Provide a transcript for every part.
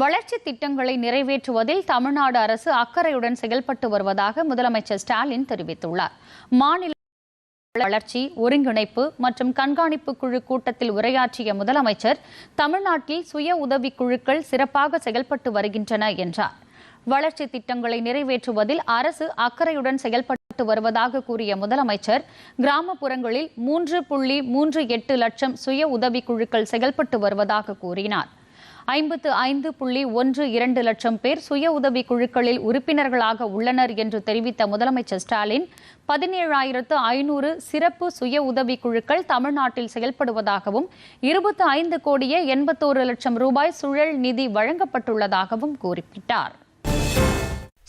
வளர்ச்சி திட்டங்களை நிறைவேற்றுவதில் தமிழ்நாடு அரசு அக்கறையுடன் செயல்பட்டு வருவதாக முதலமைச்சர் ஸ்டாலின் தெரிவித்துள்ளார். மாநில வளர்ச்சி ஒருங்கிணைப்பு மற்றும் கண்காணிப்பு குழு கூட்டத்தில் உரையாற்றிய முதலமைச்சர் தமிழ்நாட்டில் சுய உதவிக் குழுக்கள் சிறப்பாக செயல்பட்டு வருகின்றன என்றார். வளர்ச்சி திட்டங்களை நிறைவேற்றுவதில் அரசு அக்கறையுடன் செயல்பட்டு வருவதாக கூறிய முதலமைச்சர் கிராமப்புறங்களில் மூன்று புள்ளி மூன்று எட்டு லட்சம் சுய உதவிக் குழுக்கள் செயல்பட்டு வருவதாக கூறினார். ஐம்பத்து ஐந்து புள்ளி ஒன்று இரண்டு லட்சம் பேர் சுய உதவி குழுக்களில் உறுப்பினர்களாக உள்ளனர் என்று தெரிவித்த முதலமைச்சர் ஸ்டாலின் பதினேழாயிரத்து ஐநூறு சிறப்பு சுய உதவி குழுக்கள் தமிழ்நாட்டில் செயல்படுவதாகவும் இருபத்து ஐந்து கோடியே எண்பத்தோரு லட்சம் ரூபாய் சுழல் நிதி வழங்கப்பட்டுள்ளதாகவும் குறிப்பிட்டார்.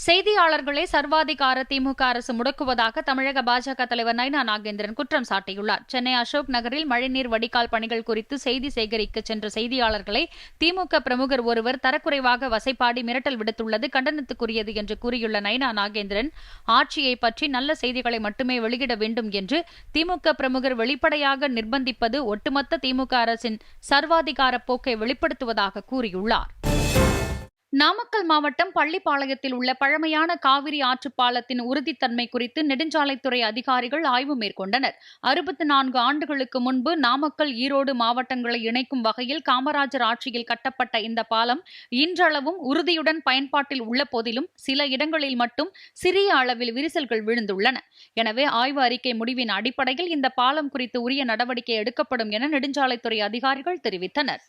செய்தியாளர்களை சர்வாதிகார திமுக அரசு முடக்குவதாக தமிழக பாஜக தலைவர் நைனா நாகேந்திரன் குற்றம் சாட்டியுள்ளார். சென்னை அசோக் நகரில் மழைநீர் வடிகால் பணிகள் குறித்து செய்தி சேகரிக்க சென்ற செய்தியாளர்களை திமுக பிரமுகர் ஒருவர் தரக்குறைவாக வசைப்பாடி மிரட்டல் விடுத்துள்ளது கண்டனத்துக்குரியது என்று கூறியுள்ள நைனா நாகேந்திரன் ஆட்சியை பற்றி நல்ல செய்திகளை மட்டுமே வெளியிட வேண்டும் என்று திமுக பிரமுகர் வெளிப்படையாக நிர்பந்திப்பது ஒட்டுமொத்த திமுக அரசின் சர்வாதிகார போக்கை வெளிப்படுத்துவதாக கூறியுள்ளார். நாமக்கல் மாவட்டம் பள்ளிப்பாளையத்தில் உள்ள பழமையான காவிரி ஆற்றுப்பாலத்தின் உறுதித்தன்மை குறித்து நெடுஞ்சாலைத்துறை அதிகாரிகள் ஆய்வு மேற்கொண்டனர். அறுபத்தி நான்கு ஆண்டுகளுக்கு முன்பு நாமக்கல் ஈரோடு மாவட்டங்களை இணைக்கும் வகையில் காமராஜர் ஆட்சியில் கட்டப்பட்ட இந்த பாலம் இன்றளவும் உறுதியுடன் பயன்பாட்டில் உள்ள போதிலும் சில இடங்களில் மட்டும் சிறிய அளவில் விரிசல்கள் விழுந்துள்ளன. எனவே ஆய்வு அறிக்கை முடிவின் அடிப்படையில் இந்த பாலம் குறித்து உரிய நடவடிக்கை எடுக்கப்படும் என நெடுஞ்சாலைத்துறை அதிகாரிகள் தெரிவித்தனர்.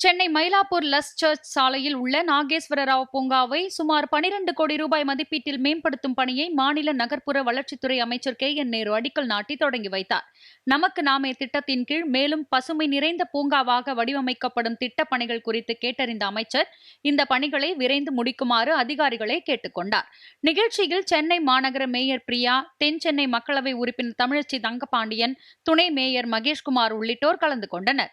சென்னை மயிலாப்பூர் லஸ் சர்ச் சாலையில் உள்ள நாகேஸ்வர ராவ் பூங்காவை சுமார் பனிரெண்டு கோடி ரூபாய் மதிப்பீட்டில் மேம்படுத்தும் பணியை மாநில நகர்ப்புற வளர்ச்சித்துறை அமைச்சர் கே என் நேரு அடிக்கல் நாட்டி தொடங்கி வைத்தார். நமக்கு நாமே திட்டத்தின் கீழ் மேலும் பசுமை நிறைந்த பூங்காவாக வடிவமைக்கப்படும் திட்டப் பணிகள் குறித்து கேட்டறிந்த அமைச்சர் இந்த பணிகளை விரைந்து முடிக்குமாறு அதிகாரிகளை கேட்டுக்கொண்டார் நிகழ்ச்சியில் சென்னை மாநகர மேயர் பிரியா தென் சென்னை மக்களவை உறுப்பினர் தமிழச்சி தங்கபாண்டியன் துணை மேயர் மகேஷ்குமார் உள்ளிட்டோர் கலந்து கொண்டனர்.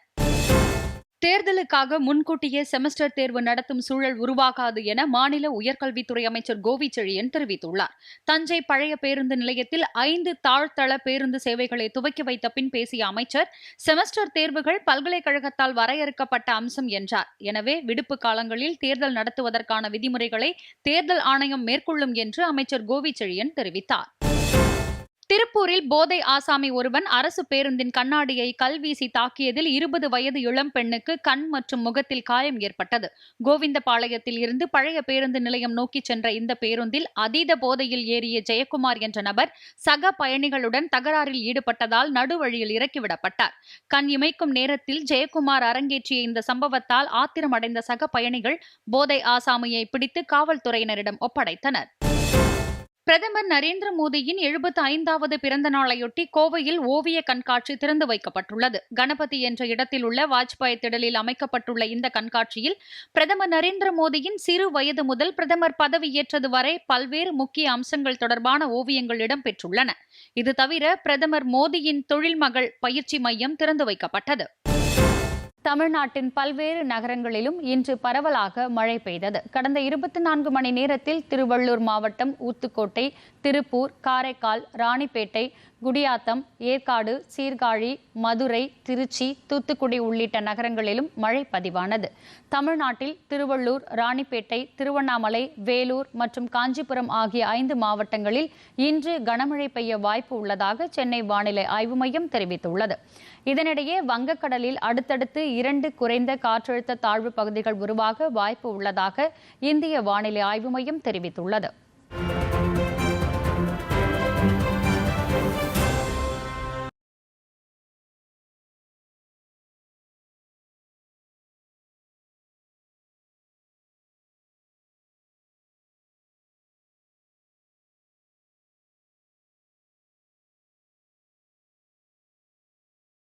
தேர்தலுக்காக முன்கூட்டியே செமஸ்டர் தேர்வு நடத்தும் சூழல் உருவாகாது என மாநில உயர்கல்வித்துறை அமைச்சர் கோவி செழியன் தெரிவித்துள்ளார். தஞ்சை பழைய பேருந்து நிலையத்தில் ஐந்து தாழ்த்தள பேருந்து சேவைகளை துவக்கி வைத்த பின் பேசிய அமைச்சர் செமஸ்டர் தேர்வுகள் பல்கலைக்கழகத்தால் வரையறுக்கப்பட்ட அம்சம் என்றார். எனவே விடுப்பு காலங்களில் தேர்தல் நடத்துவதற்கான விதிமுறைகளை தேர்தல் ஆணையம் மேற்கொள்ளும் என்று அமைச்சர் கோவி செழியன் தெரிவித்தார். திருப்பூரில் போதை ஆசாமி ஒருவன் அரசு பேருந்தின் கண்ணாடியை கல்வீசி தாக்கியதில் இருபது வயது இளம் பெண்ணுக்கு கண் மற்றும் முகத்தில் காயம் ஏற்பட்டது. கோவிந்தபாளையத்தில் இருந்து பழைய பேருந்து நிலையம் நோக்கி சென்ற இந்த பேருந்தில் அதீத போதையில் ஏறிய ஜெயக்குமார் என்ற நபர் சக பயணிகளுடன் தகராறில் ஈடுபட்டதால் நடுவழியில் இறக்கிவிடப்பட்டார். கண் இமைக்கும் நேரத்தில் ஜெயக்குமார் அரங்கேற்றிய இந்த சம்பவத்தால் ஆத்திரமடைந்த சக பயணிகள் போதை ஆசாமியை பிடித்து காவல்துறையினரிடம் ஒப்படைத்தனர். பிரதமர் நரேந்திர மோடியின் எழுபத்தி ஐந்தாவது பிறந்த நாளையொட்டி கோவையில் ஓவிய கண்காட்சி திறந்து வைக்கப்பட்டுள்ளது. கணபதி என்ற இடத்தில் உள்ள வாஜ்பாய் திடலில் அமைக்கப்பட்டுள்ள இந்த கண்காட்சியில் பிரதமர் நரேந்திர மோடியின் சிறு வயது முதல் பிரதமர் பதவியேற்றது வரை பல்வேறு முக்கிய அம்சங்கள் தொடர்பான ஓவியங்கள் இடம்பெற்றுள்ளன. இது தவிர பிரதமர் மோடியின் தொழில் மகள் பயிற்சி மையம் திறந்து வைக்கப்பட்டது. தமிழ்நாட்டின் பல்வேறு நகரங்களிலும் இன்று பரவலாக மழை பெய்தது. கடந்த இருபத்தி நான்கு மணி நேரத்தில் திருவள்ளூர் மாவட்டம் ஊத்துக்கோட்டை திருப்பூர் காரைக்கால் ராணிப்பேட்டை குடியாத்தம் ஏற்காடு சீர்காழி மதுரை திருச்சி தூத்துக்குடி உள்ளிட்ட நகரங்களிலும் மழை பதிவானது. தமிழ்நாட்டில் திருவள்ளூர் ராணிப்பேட்டை திருவண்ணாமலை வேலூர் மற்றும் காஞ்சிபுரம் ஆகிய ஐந்து மாவட்டங்களில் இன்று கனமழை பெய்ய வாய்ப்பு உள்ளதாக சென்னை வானிலை ஆய்வு மையம் தெரிவித்துள்ளது. இதனிடையே வங்கக்கடலில் அடுத்தடுத்து இரண்டு குறைந்த காற்றழுத்த தாழ்வு பகுதிகள் உருவாக வாய்ப்பு உள்ளதாக இந்திய வானிலை ஆய்வு மையம் தெரிவித்துள்ளது.